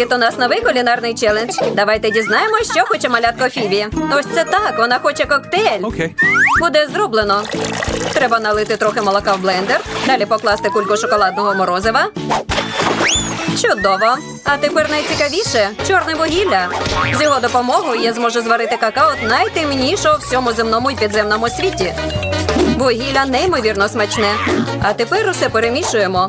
Привіт! У нас новий кулінарний челендж. Давайте дізнаємось, що хоче малятко Фібі. Ось це так. Вона хоче коктейль. Okay. Буде зроблено. Треба налити трохи молока в блендер, далі покласти кульку шоколадного морозива. Чудово! А тепер найцікавіше чорне вугілля. З його допомогою я зможу зварити какао найтемнішого в всьому земному і підземному світі. Вугілля неймовірно смачне. А тепер усе перемішуємо.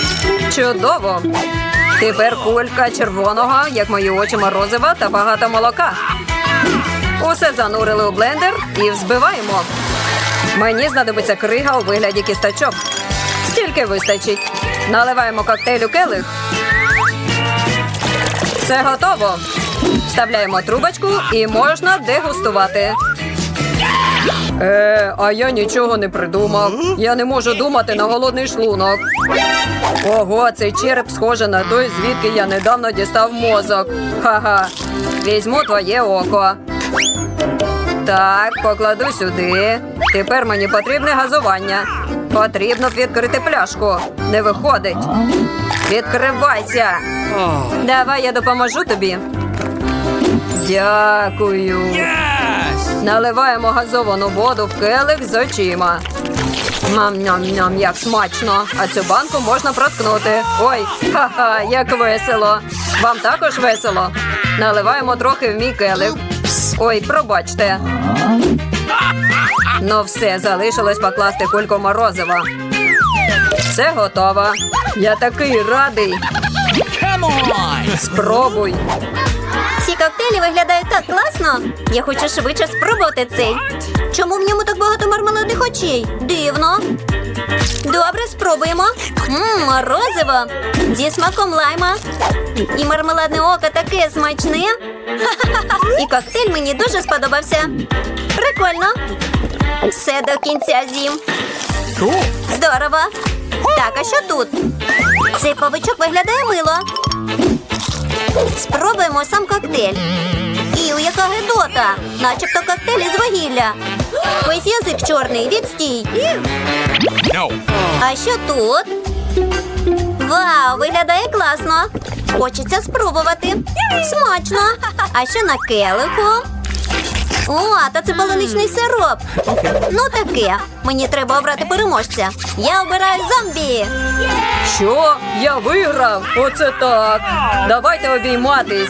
Чудово. Тепер кулька червоного, як мої очі морозива та багато молока. Усе занурили у блендер і взбиваємо. Мені знадобиться крига у вигляді кісточок. Стільки вистачить. Наливаємо коктейль у келих. Все готово. Вставляємо трубочку і можна дегустувати. Е, а я нічого не придумав. Я не можу думати на голодний шлунок. Ого, цей череп схоже на той, звідки я недавно дістав мозок. Ха-ха. Візьму твоє око. Так, покладу сюди. Tепер мені потрібне газування. Потрібно відкрити пляшку. Не виходить. Відкривайся. Давай я допоможу тобі. Дякую. Наливаємо газовану воду в келих з очима. Мам-ням-ням, як смачно. А цю банку можна проткнути. Ой, ха-ха, як весело. Вам також весело. Наливаємо трохи в мій келих. Ой, пробачте. Ну все, залишилось покласти кульку морозива. Все готово. Я такий радий. Спробуй. Ці коктейлі виглядають так класно. Я хочу швидше спробувати цей. Чому в ньому так багато мармеладних очей? Дивно. Добре, спробуємо. Мм, морозиво. Зі смаком лайма. І мармеладне око таке смачне. І коктейль мені дуже сподобався. Прикольно. Все до кінця з'їм. Здорово. Так, а що тут? Цей павичок виглядає мило. Спробуємо сам коктейль. Іу, яка гидота! Начебто коктейль із вугілля. Ось язик чорний, відстій. No. А що тут? Вау, виглядає класно. Хочеться спробувати. Смачно. А що на келиху? О, та це полуничний сироп. Ну таке. Мені треба обрати переможця. Я обираю зомбі. Що? Я виграв? Оце так. Давайте обійматись.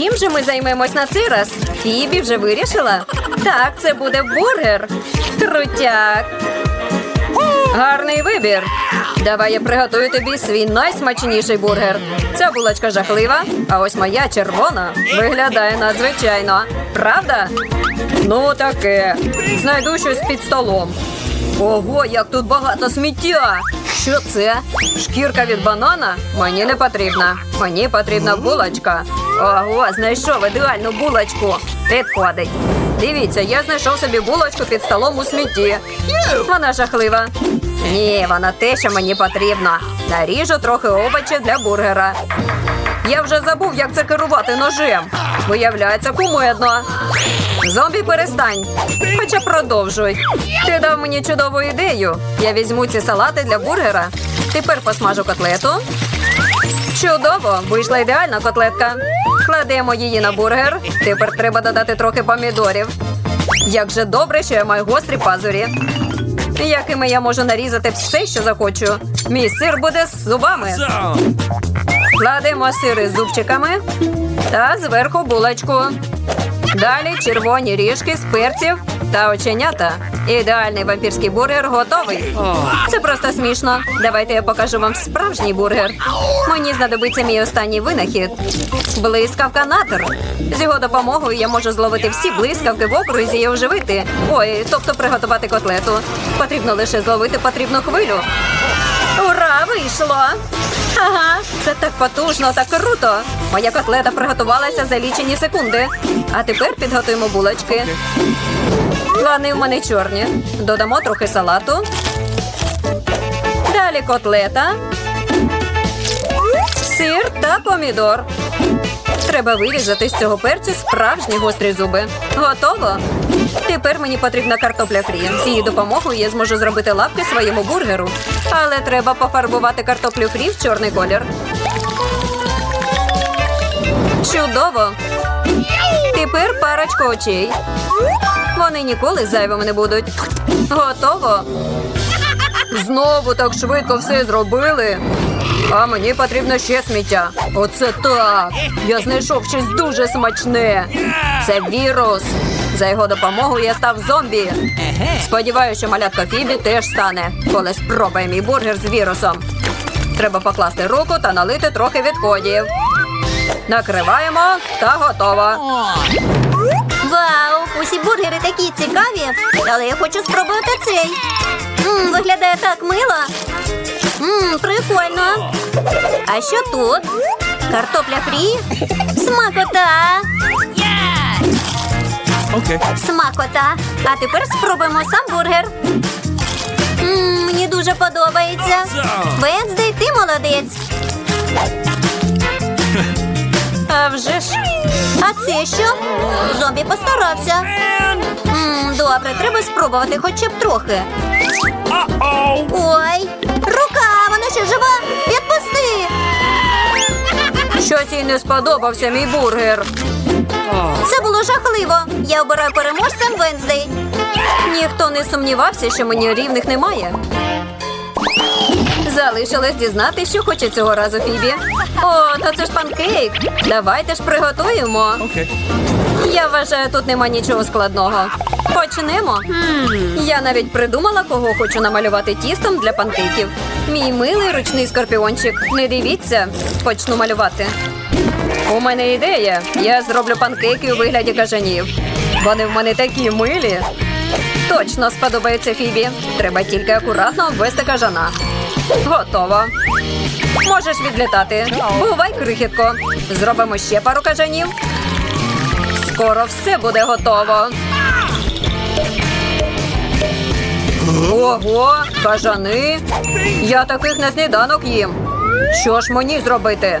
Чим же ми займемось на цей раз? Фібі вже вирішила? Так, це буде бургер. Крутяк. Гарний вибір. Давай я приготую тобі свій найсмачніший бургер. Ця булочка жахлива, а ось моя червона виглядає надзвичайно. Правда? Ну таке. Знайду щось під столом. Ого, як тут багато сміття! Що це? Шкірка від банана? Мені не потрібна. Мені потрібна булочка. Ого, знайшов ідеальну булочку. Підходить. Дивіться, я знайшов собі булочку під столом у смітті. Вона жахлива. Ні, вона те, що мені потрібно. Наріжу трохи овочів для бургера. Я вже забув, як це керувати ножем. Виявляється, кумедно. Зомбі перестань. Хоча продовжуй. Ти дав мені чудову ідею. Я візьму ці салати для бургера. Тепер посмажу котлету. Чудово! Вийшла ідеальна котлетка. Кладемо її на бургер. Тепер треба додати трохи помідорів. Як же добре, що я маю гострі пазурі. Якими я можу нарізати все, що захочу. Мій сир буде з зубами. Кладемо сири з зубчиками та зверху булочку. Далі червоні ріжки з перців та оченята. Ідеальний вампірський бургер готовий. Це просто смішно. Давайте я покажу вам справжній бургер. Мені знадобиться мій останній винахід. Блискавка натер. З його допомогою я можу зловити всі блискавки в окрузі і оживити. Ой, тобто приготувати котлету. Потрібно лише зловити потрібну хвилю. Ура, вийшло! Ага, це так потужно, так круто. Моя котлета приготувалася за лічені секунди. А тепер підготуємо булочки. Плани в мене чорні. Додамо трохи салату. Далі котлета. Сир та помідор. Треба вирізати з цього перцю справжні гострі зуби. Готово. Тепер мені потрібна картопля фрі. З її допомогою я зможу зробити лапки своєму бургеру. Але треба пофарбувати картоплю фрі в чорний колір. Чудово! Тепер парочку очей. Вони ніколи зайвими не будуть. Готово. Знову так швидко все зробили. А мені потрібно ще сміття. Оце так. Я знайшов щось дуже смачне. Це вірус. За його допомогою я став зомбі. Сподіваюся, що малятка Фібі теж стане, коли спробує мій бургер з вірусом. Треба покласти руку та налити трохи відходів. Накриваємо та готово. Вау! Усі бургери такі цікаві, але я хочу спробувати цей. Мм, виглядає так мило. Мм, прикольно. А що тут? Картопля фрі? Смакота! Okay. Смакота. А тепер спробуємо сам бургер. Мм, мені дуже подобається. Венздей, ти молодець. А вже ж. А це що? Зомбі постарався. Мм, добре, треба спробувати хоча б трохи. Ой, рука, вона ще жива. Відпусти. Щось їй не сподобався мій бургер. Це було жахливо. Я обираю переможцем Венздей. Ніхто не сумнівався, що мені рівних немає. Залишилось дізнати, що хоче цього разу Фібі. О, та це ж панкейк. Давайте ж приготуємо. Okay. Я вважаю, тут нема нічого складного. Почнемо. Я навіть придумала, кого хочу намалювати тістом для панкейків. Мій милий ручний скорпіончик. Не дивіться, почну малювати. У мене ідея. Я зроблю панкейки у вигляді кажанів. Вони в мене такі милі. Точно сподобається Фібі. Треба тільки акуратно обвести кажана. Готово. Можеш відлітати. Бувай, крихітко. Зробимо ще пару кажанів. Скоро все буде готово. Ого, кажани. Я таких на сніданок їм. Що ж мені зробити?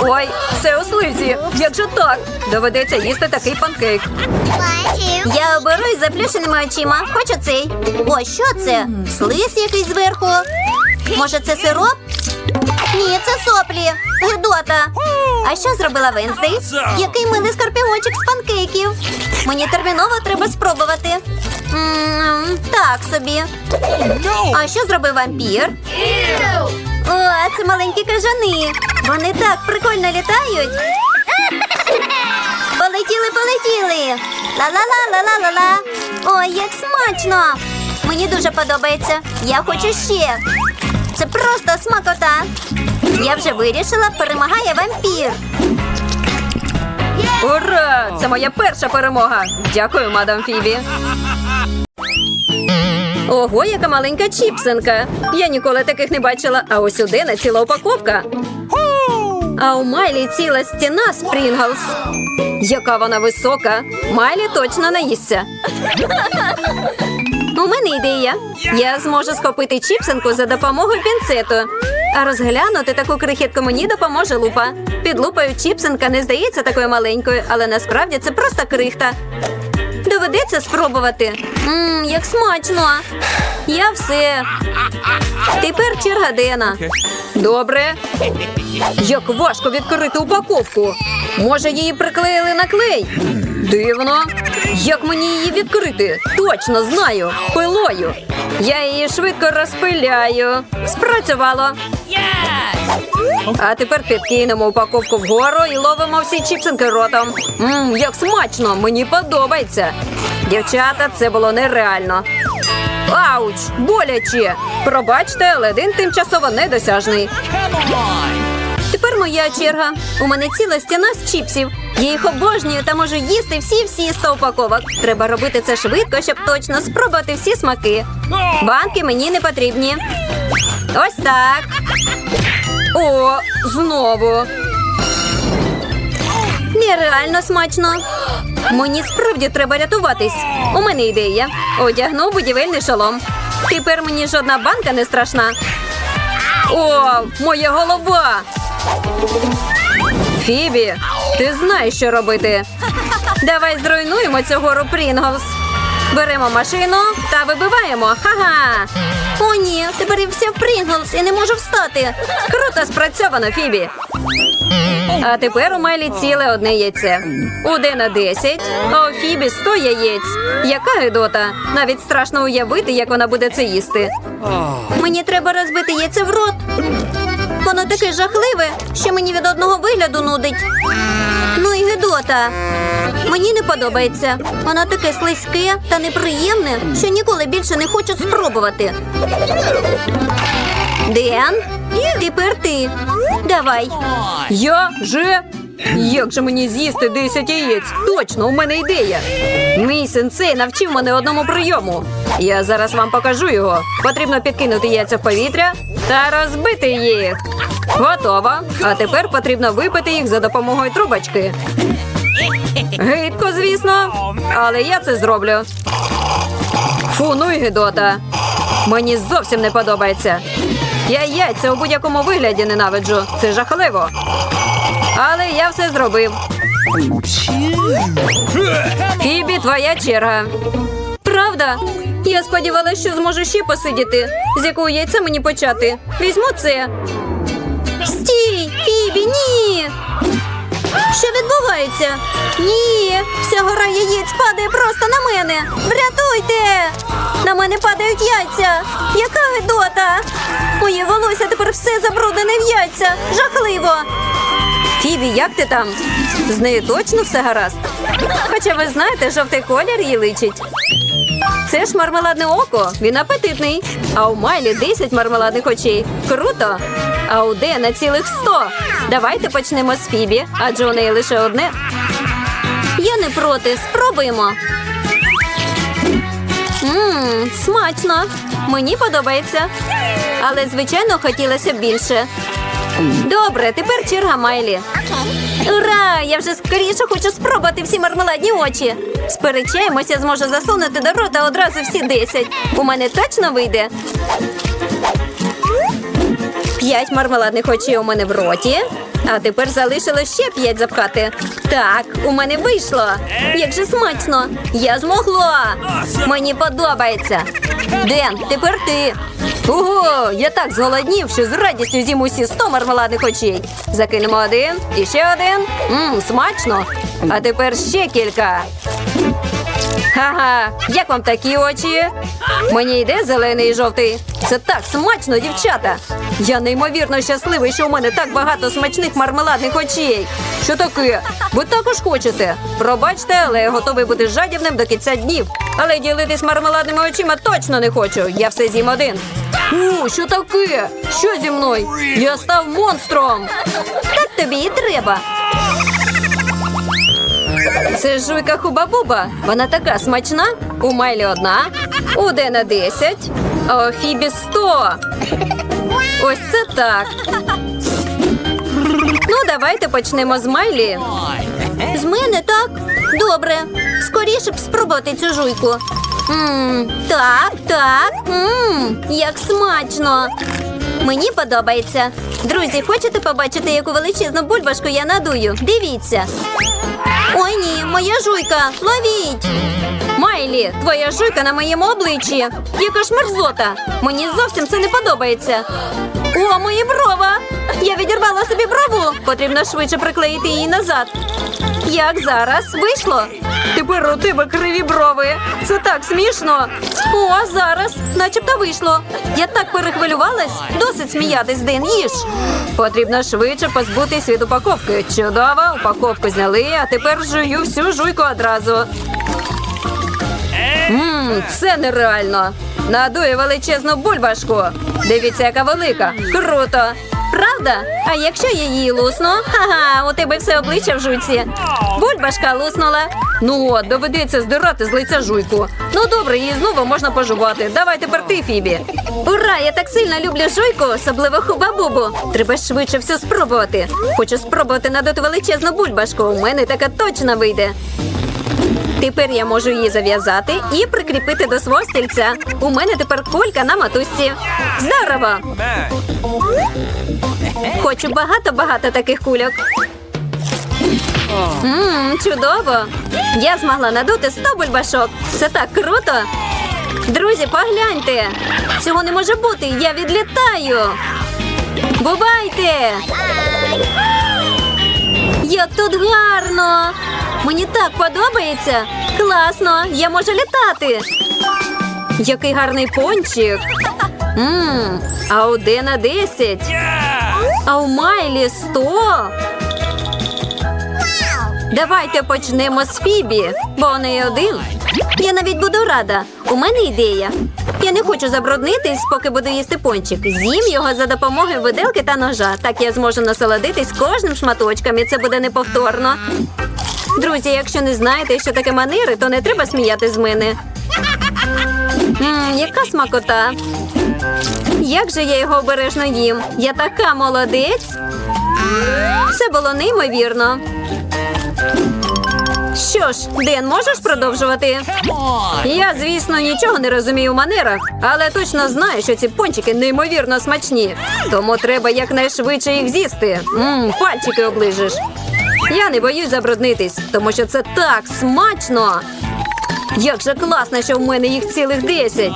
Ой, все у слизі. Як же так? Доведеться їсти такий панкейк. Я оберу із заплющеними очима. Хочу цей. О, що це? Слиз якийсь зверху. Може, це сироп? Ні, це соплі. Гидота. А що зробила Венздей? Який милий скорпіончик з панкейків. Мені терміново треба спробувати. М, так собі. А що зробив вампір? О, це маленькі кажани. Вони так прикольно літають. Полетіли, полетіли. Ла-ла-ла-ла-ла-ла-ла. Ой, як смачно. Мені дуже подобається. Я хочу ще. Це просто смакота. Я вже вирішила, перемагає вампір. Ура! Це моя перша перемога. Дякую, мадам Фібі. Ого, яка маленька чіпсинка. Я ніколи таких не бачила, а ось у Дена ціла упаковка. А у Майлі ціла стіна Спрінглс. Яка вона висока. Майлі точно наїсться. У мене ідея. Я зможу схопити чіпсинку за допомогою пінцету. А розглянути таку крихітку мені допоможе лупа. Під лупою чіпсинка не здається такою маленькою, але насправді це просто крихта. Доведеться спробувати. Ммм, як смачно. Я все. Тепер черга Дена. Добре. Як важко відкрити упаковку. Може, її приклеїли на клей? Дивно. Як мені її відкрити? Точно знаю. Пилою. Я її швидко розпиляю. Спрацювало. А тепер підкинемо упаковку вгору і ловимо всі чіпсинки ротом. Мм, як смачно! Мені подобається. Дівчата, це було нереально. Ауч! Боляче! Пробачте, але один тимчасово недосяжний. Тепер моя черга. У мене ціла стіна з чіпсів. Я їх обожнюю та можу їсти всі-всі 100 упаковок. Треба робити це швидко, щоб точно спробувати всі смаки. Банки мені не потрібні. Ось так. О, знову. Нереально смачно. Мені справді треба рятуватись. У мене ідея. Одягну будівельний шолом. Тепер мені жодна банка не страшна. О, моя голова. Фібі, ти знаєш, що робити. Давай зруйнуємо цю гору Прінглс. Беремо машину та вибиваємо. Ха-ха. О, ні, тепер я вся в Прінглс і не можу встати. Круто спрацьовано, Фібі. А тепер у Майлі ціле одне яйце. У Дена 10, а у Фібі 100 яєць. Яка гидота. Навіть страшно уявити, як вона буде це їсти. Мені треба розбити яйце в рот. Воно таке жахливе, що мені від одного вигляду нудить. Ну і гидота. Мені не подобається. Воно таке слизьке та неприємне, що ніколи більше не хочу спробувати. Ден, тепер ти. Давай. Я же. Як же мені з'їсти 10 яєць? Точно, у мене ідея. Мій сенсей навчив мене одному прийому. Я зараз вам покажу його. Потрібно підкинути яйця в повітря та розбити їх. Готово. А тепер потрібно випити їх за допомогою трубочки. Гидко, звісно, але я це зроблю. Фу, ну і гидота. Мені зовсім не подобається. Я яйця у будь-якому вигляді ненавиджу. Це жахливо. Але я все зробив. Фібі, твоя черга. Правда? Я сподівалася, що зможу ще посидіти. З якого яйця мені почати? Візьму це. Стій, Фібі, ні. Що відбувається? Ні, вся гора яєць падає просто на мене. Врятуйте! На мене падають яйця. Яка гидота! Моє волосся тепер все забруднене в яйця. Жахливо. Фібі, як ти там? З нею точно все гаразд. Хоча ви знаєте, жовтий колір їй личить. Це ж мармеладне око, він апетитний. А у Майлі 10 мармеладних очей. Круто! А у Дена цілих 100. Давайте почнемо з Фібі, адже у неї лише одне. Я не проти. Спробуємо. Ммм, смачно. Мені подобається. Але, звичайно, хотілося б більше. Добре, тепер черга Майлі. Ура! Я вже скоріше хочу спробувати всі мармеладні очі. Сперечаємося, зможу засунути до рота одразу всі 10. У мене точно вийде. П'ять мармеладних очей у мене в роті. А тепер залишилось ще п'ять запхати. Так, у мене вийшло. Як же смачно! Я змогла! Мені подобається. Ден, тепер ти. Ого, я так зголоднів, що з радістю з'їм усі 100 мармеладних очей. Закинемо один і ще один. Мм, смачно. А тепер ще кілька. Ха-ха, як вам такі очі? Мені йде зелений і жовтий. Це так смачно, дівчата. Я неймовірно щасливий, що у мене так багато смачних мармеладних очей. Що таке? Ви також хочете? Пробачте, але я готовий бути жадібним до кінця днів. Але ділитись мармеладними очима точно не хочу. Я все з'їм один. У, що таке? Що зі мною? Я став монстром. Так тобі і треба. Це жуйка Хуба-Буба. Вона така смачна. У Майлі одна, у Дена 10, а Фібі 100. Ось це так. Ну, давайте почнемо з Майлі. З мене так? Добре. Скоріше б спробувати цю жуйку. Мм, так, так. Мм, як смачно. Мені подобається. Друзі, хочете побачити, яку величезну бульбашку я надую? Дивіться. Ой ні, моя жуйка. Ловіть. Майлі, твоя жуйка на моєму обличчі. Яка ж мерзота. Мені зовсім це не подобається. О, мої брова! Я відірвала собі брову. Потрібно швидше приклеїти її назад. Як зараз? Вийшло? Тепер у тебе криві брови. Це так смішно. О, зараз, начебто вийшло. Я так перехвилювалась. Досить сміятись, Дин, їж. Потрібно швидше позбутись від упаковки. Чудово, упаковку зняли, а тепер жую всю жуйку одразу. Мм, це нереально. Надує величезну бульбашку. Дивіться, яка велика. Круто. Правда? А якщо її лусну? Ха-ха, у тебе все обличчя в жуйці. Бульбашка луснула. Ну от, доведеться здирати з лиця жуйку. Ну добре, її знову можна пожувати. Давай тепер ти, Фібі. Ура! Я так сильно люблю жуйку, особливо хуба-бубу. Треба швидше все спробувати. Хочу спробувати надути величезну бульбашку. У мене така точно вийде. Тепер я можу її зав'язати і прикріпити до свого стільця. У мене тепер кулька на матусці. Здорово! Хочу багато-багато таких кульок. Мм, чудово! Я змогла надути 100 бульбашок. Це так круто. Друзі, погляньте. Цього не може бути. Я відлітаю. Бувайте! Як тут гарно! Мені так подобається. Класно! Я можу літати. Який гарний пончик. Мм, а у Дена 10. А у Майлі 100. Давайте почнемо з Фібі, бо у неї один. Я навіть буду рада. У мене ідея. Я не хочу забруднитись, поки буду їсти пончик. З'їм його за допомогою виделки та ножа. Так я зможу насолодитись кожним шматочком, і це буде неповторно. Друзі, якщо не знаєте, що таке манери, то не треба сміяти з мене. Мм, яка смакота. Як же я його обережно їм? Я така молодець. Все було неймовірно. Що ж, Ден, можеш продовжувати? Я, звісно, нічого не розумію у манерах, але точно знаю, що ці пончики неймовірно смачні. Тому треба якнайшвидше їх з'їсти. Мм, пальчики оближеш. Я не боюсь забруднитись, тому що це так смачно. Як же класно, що в мене їх цілих десять.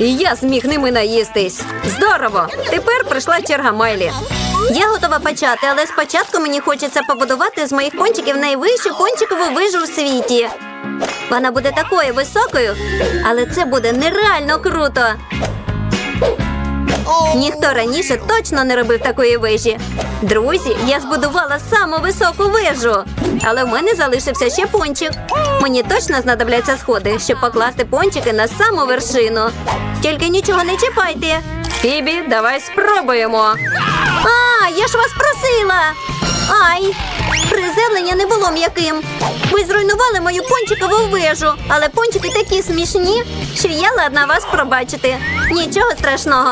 І я зміг ними наїстись. Здорово! Тепер прийшла черга Майлі. Я готова почати, але спочатку мені хочеться побудувати з моїх пончиків найвищу пончикову вижу в світі. Вона буде такою високою, але це буде нереально круто. Ніхто раніше точно не робив такої вежі. Друзі, я збудувала саму високу вежу, але в мене залишився ще пончик. Мені точно знадобляться сходи, щоб покласти пончики на саму вершину. Тільки нічого не чіпайте. Фібі, давай спробуємо. А, я ж вас просила. Ай, приземлення не було м'яким. Ви зруйнували мою пончикову вежу, але пончики такі смішні, що я ладна вас пробачити. Нічого страшного.